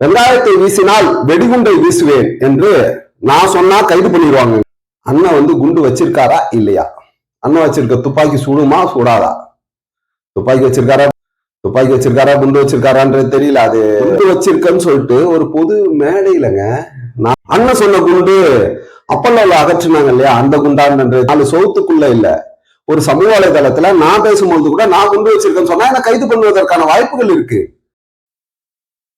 வெங்காயத்தை வீசினால் வெடிகுண்டை வீசுவேன் என்று நான் சொன்னா கைது பண்ணிடுவாங்க. அண்ணன் வந்து குண்டு வச்சிருக்காரா இல்லையா? அண்ணன் வச்சிருக்க துப்பாக்கி சுடுமா சுடாதா? துப்பாக்கி வச்சிருக்காரா? துப்பாக்கி வச்சிருக்காரா குண்டு வச்சிருக்காரான்றது தெரியல. அது குண்டு வச்சிருக்கன்னு சொல்லிட்டு ஒரு பொது மேடையிலங்க நான் அண்ணன் சொன்ன குண்டு அப்பல்லோல அகற்றினாங்க இல்லையா? அந்த குண்டான்றது நாலு சவுத்துக்குள்ள இல்ல. ஒரு சமூக வலைதளத்துல நான் பேசும்போது கூட நான் குண்டு வச்சிருக்கேன்னு சொன்னா என்ன கைது பண்ணுவதற்கான வாய்ப்புகள் இருக்கு.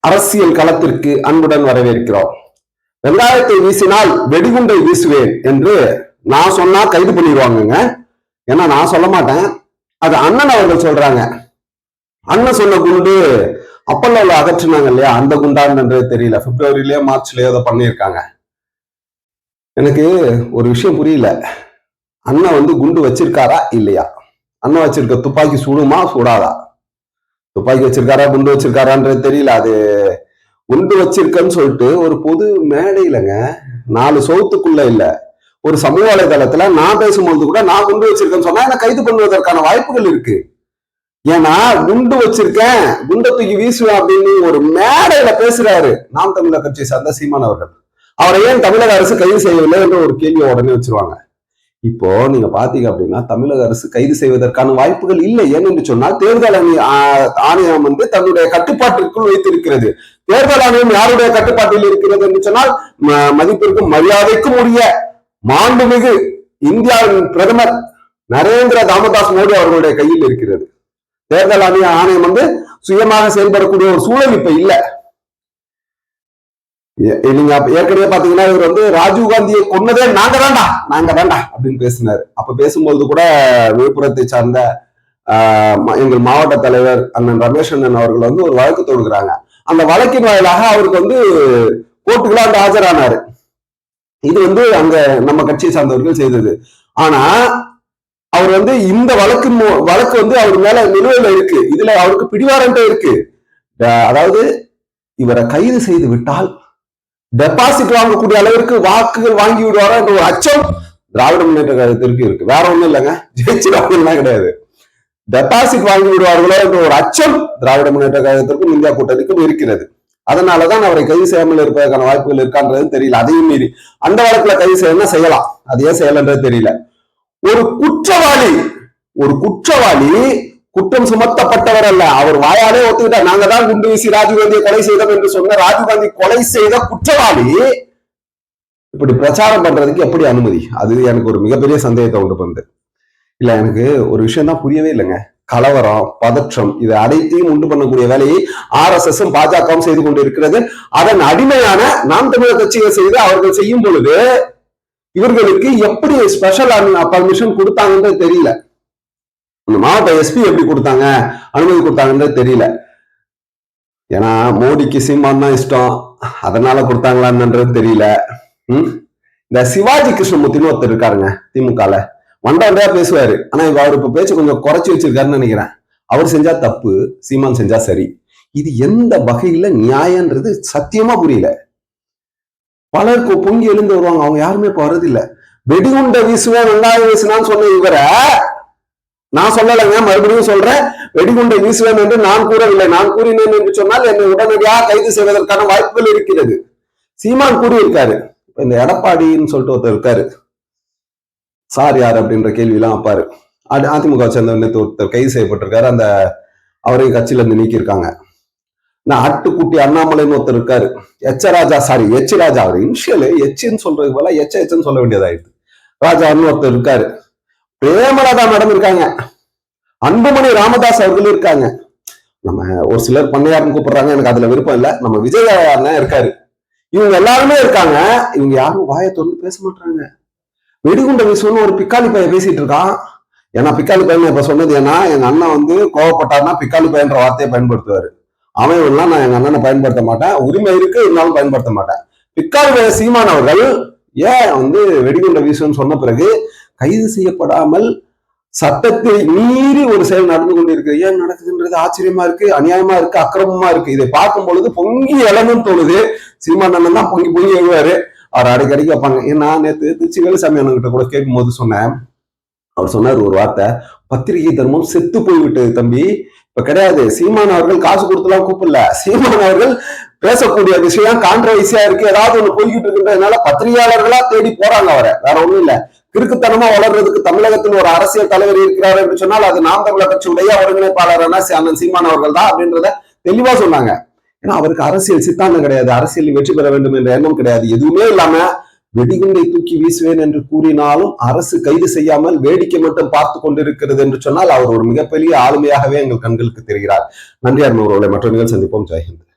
அரசியல் களத்திற்கு அன்புடன் வரவேற்கிறோம். வெங்காயத்தை வீசினால் வெடிகுண்டை வீசுவேன் என்று நான் சொன்னா கைது பண்ணிடுவாங்கங்க. ஏன்னா நான் சொல்ல மாட்டேன். அது அண்ணன் அவர்கள் சொல்றாங்க. அண்ணன் சொன்ன குண்டு அப்பல்லோல அகற்றுனாங்க இல்லையா? அந்த குண்டான்ன்றது தெரியல. பிப்ரவரிலேயே மார்ச்லயோ அதை பண்ணியிருக்காங்க. எனக்கு ஒரு விஷயம் புரியல. அண்ணன் வந்து குண்டு வச்சிருக்காரா இல்லையா? அண்ணன் வச்சிருக்க துப்பாக்கி சுடுமா சுடாதா? துப்பாக்கி வச்சிருக்காரா குண்டு வச்சிருக்காரான்றது தெரியல. அது குண்டு வச்சிருக்கன்னு சொல்லிட்டு ஒரு பொது மேடையிலங்க நாலு சோத்துக்குள்ள இல்ல ஒரு சமூக வலைதளத்துல நான் பேசும்போது கூட நான் குண்டு வச்சிருக்கேன்னு சொன்னா என்ன கைது பண்ணுவதற்கான வாய்ப்புகள் இருக்கு. ஏன்னா குண்டு வச்சிருக்கேன் குண்டை தூக்கி வீசுவேன் அப்படின்னு ஒரு மேடையில பேசுறாரு நாம் தமிழர் கட்சி சார்ந்த சீமான் அவர்கள். அவரை ஏன் தமிழக அரசு கைது செய்யவில்லை என்ற ஒரு கேள்வியை உடனே வச்சிருவாங்க. இப்போ நீங்க பாத்தீங்க அப்படின்னா தமிழக அரசு கைது செய்வதற்கான வாய்ப்புகள் இல்லை. ஏன்னு சொன்னால் தேர்தல் அணி ஆணையம் வந்து தன்னுடைய கட்டுப்பாட்டிற்குள் வைத்திருக்கிறது. தேர்தல் ஆணையம் யாருடைய கட்டுப்பாட்டில் இருக்கிறது என்று சொன்னால் ம- மதிப்பிற்கும் மரியாதைக்கும் உரிய மாண்புமிகு இந்தியாவின் பிரதமர் நரேந்திர தாமதாஸ் மோடி அவர்களுடைய கையில் இருக்கிறது. தேர்தல் ஆணைய ஆணையம் வந்து சுயமாக செயல்படக்கூடிய ஒரு சூழல் இப்ப இல்லை. நீங்க ஏற்கனவே பாத்தீங்கன்னா இவர் வந்து ராஜீவ் காந்தியை கொன்னதே நாங்க தான்டா. நாங்க தான்டா. அப்படின்னு பேசினாரு. அப்ப பேசும்போது கூட விழுப்புரத்தை சார்ந்த எங்கள் மாவட்ட தலைவர் அண்ணன் ரமேஷ் அண்ணன் அவர்கள் வந்து ஒரு வழக்கு தொடுக்கிறாங்க. அந்த வழக்கின் வாயிலாக அவருக்கு வந்து கோர்ட்டுக்குள்ள வந்து ஆஜரானாரு. இது வந்து அங்க நம்ம கட்சியை சார்ந்தவர்கள் செய்தது. ஆனா அவர் வந்து இந்த வழக்கு வழக்கு வந்து அவர் மேல நிலுவையில இருக்கு. இதுல அவருக்கு பிடிவாரண்டே இருக்கு. அதாவது இவரை கைது செய்து விட்டால் டெபாசிட் வாங்கக்கூடிய அளவிற்கு வாக்குகள் வாங்கி விடுவாரா என்ற ஒரு அச்சம் திராவிட முன்னேற்ற கழகத்திற்கு இருக்கு. வேற ஒண்ணும் இல்லைங்க. ஜெயிச்சிருவாங்கன்னா கிடையாது. டெபாசிட் வாங்கி விடுவார்களோ என்ற ஒரு அச்சம் திராவிட முன்னேற்ற கழகத்திற்கும் இந்தியா கூட்டணிக்கும் இருக்கிறது. அதனாலதான் அவரை கைது செய்யாமல் இருப்பதற்கான வாய்ப்புகள் இருக்கான்றது தெரியல. அதையும் மீறி அந்த வழக்குல கைது செய்யணும்னா செய்யலாம். அது ஏன் செய்யலன்றது தெரியல. ஒரு குற்றவாளி ஒரு குற்றவாளி குற்றம் சுமத்தப்பட்டவர் அல்ல அவர் வாயாலே ஒத்துக்கிட்டார். நாங்க தான் குண்டு வீசி ராஜீவ்காந்தியை கொலை செய்தோம் என்று சொன்ன ராஜீவ்காந்தி கொலை செய்த குற்றவாளி இப்படி பிரச்சாரம் பண்றதுக்கு எப்படி அனுமதி? அது எனக்கு ஒரு மிகப்பெரிய சந்தேகத்தை உண்டு பண்ணுது இல்ல எனக்கு ஒரு விஷயம் தான் புரியவே இல்லைங்க. கலவரம் பதற்றம் இது அனைத்தையும் உண்டு பண்ணக்கூடிய வேலையை ஆர் எஸ் எஸ் பாஜகவும் செய்து கொண்டு இருக்கிறது அதன் அடிமையான நாம் தமிழர் கட்சியை செய்து அவர்கள் செய்யும் பொழுது இவர்களுக்கு எப்படி ஸ்பெஷல் பர்மிஷன் கொடுத்தாங்கன்றது தெரியல. இந்த மாவட்ட எஸ்பி எப்படி கொடுத்தாங்க? அனுமதி கொடுத்தாங்கன்றது தெரியல. ஏன்னா மோடிக்கு சீமான் தான் இஷ்டம். அதனால கொடுத்தாங்களான்றது தெரியல. ம்? இந்த சிவாஜி கிருஷ்ணமூர்த்தின்னு ஒருத்தர் இருக்காருங்க திமுகல. வண்டாண்டா பேசுவாரு. ஆனா இப்ப அவர் இப்ப பேச்சு கொஞ்சம் குறைச்சி வச்சிருக்காருன்னு நினைக்கிறேன். அவர் செஞ்சா தப்பு சீமான் செஞ்சா சரி. இது எந்த வகையில நியாயன்றது சத்தியமா புரியல. பலர் பொங்கி எழுந்து வருவாங்க. அவங்க யாருமே இப்ப வர்றதில்ல. வெடிகுண்ட வீசுவேன் வெங்காயம் வீசுனான்னு சொன்ன இவரை நான் சொல்லலைங்க மறுபடியும் சொல்றேன். வெடிகுண்டை வீசுவேன் என்று நான் கூறவில்லை. நான் கூறினேன் என்று சொன்னால் என்னை உடனடியாக கைது செய்வதற்கான வாய்ப்புகள் இருக்கிறது. சீமான் கூறியிருக்காரு. இந்த எடப்பாடின்னு சொல்லிட்டு ஒருத்தர் இருக்காரு. சார் யார் அப்படின்ற கேள்வி எல்லாம் அது அதிமுக சேர்ந்த ஒருத்தர் கைது செய்யப்பட்டிருக்காரு. அந்த அவரையும் கட்சியில இருந்து நீக்கியிருக்காங்க. நான் அட்டுக்குட்டி அண்ணாமலைன்னு ஒருத்தர் இருக்காரு. H Raja sorry H Raja. அவர் இனிஷியல் எச்சுன்னு சொல்றது போல எச்ச எச்சுன்னு சொல்ல வேண்டியதாயிடுது. ராஜான்னு ஒருத்தர் இருக்காரு. பிரேமலதா மேடம் இருக்காங்க. அன்புமணி ராமதாஸ் அவர்கள் இருக்காங்க. நம்ம ஒரு சிலர் பண்ணையாருன்னு கூப்பிடுறாங்க. எனக்கு அதுல விருப்பம் இல்லை. நம்ம விஜய் இருக்காரு. இவங்க எல்லாருமே இருக்காங்க. இவங்க யாரும் வாயை தொடர்ந்து பேச மாட்டாங்க வெடிகுண்ட வீசுன்னு ஒரு பிக்காளி பையன் பேசிட்டு இருக்கான். ஏன்னா பிக்காளி பையன் இப்ப சொன்னது ஏன்னா எங்க அண்ணன் வந்து கோவப்பட்டார்னா பிக்காளி பையன்ற வார்த்தையை பயன்படுத்துவாரு. அவன் எல்லாம் நான் எங்க அண்ணனை பயன்படுத்த மாட்டேன். உரிமை இருக்கு இருந்தாலும் பயன்படுத்த மாட்டேன். பிக்காளி பையன் சீமான் அவர்கள் ஏன் வந்து வெடிகுண்ட வீசுன்னு சொன்ன பிறகு கைது செய்யப்படாமல் சட்டத்தை மீறி ஒரு செயல் நடந்து கொண்டிருக்கு ஏன் நடக்குதுன்றது ஆச்சரியமா இருக்கு அநியாயமா இருக்கு அக்கிரமமா இருக்கு. இதை பார்க்கும் பொழுது பொங்கி இளமும் தோணுது சீமான் அண்ணன் தான் பொங்கி பொங்கி எழுவாரு. அவர் அடிக்கடிக்கு வைப்பாங்க. ஏன் நான் நேத்து திருச்சி வேலுசாமி அண்ணன் கூட கேட்கும் போது சொன்னேன். அவர் சொன்னார் ஒரு வார்த்தை பத்திரிகை தர்மம் செத்து போய்விட்டது தம்பி. இப்ப கிடையாது. சீமான் அவர்கள் காசு கொடுத்துலாம் கூப்பிடல. சீமான் அவர்கள் பேசக்கூடிய விஷயம் கான்ட்ரவர்சியா இருக்கு. ஏதாவது ஒண்ணு போய்கிட்டு இருக்குன்றதுனால பத்திரிகையாளர்களா தேடி போறாங்க அவரை. வேற ஒண்ணும் இல்லை. கிறுக்குத்தனமா வளர்றதுக்கு தமிழகத்தில் ஒரு அரசியல் தலைவர் இருக்கிறார் என்று சொன்னால் அது நாம் தமிழர் கட்சியுடைய ஒருங்கிணைப்பாளரான அண்ணன் சீமான் அவர்கள் தான் அப்படின்றத தெளிவா சொன்னாங்க. ஏன்னா அவருக்கு அரசியல் சித்தாந்தம் கிடையாது. அரசியலில் வெற்றி பெற வேண்டும் என்ற எண்ணம் கிடையாது. எதுவுமே இல்லாம வெடிகுண்டை தூக்கி வீசுவேன் என்று கூறினாலும் அரசு கைது செய்யாமல் வேடிக்கை மட்டும் பார்த்து கொண்டிருக்கிறது என்று சொன்னால் அவர் ஒரு மிகப்பெரிய ஆளுமையாகவே எங்கள் கண்களுக்கு தெரிகிறார். நன்றி அருண் அவர்களை. மற்ற நிகழ்ச்சி சந்திப்போம். ஜெயஹிந்த்.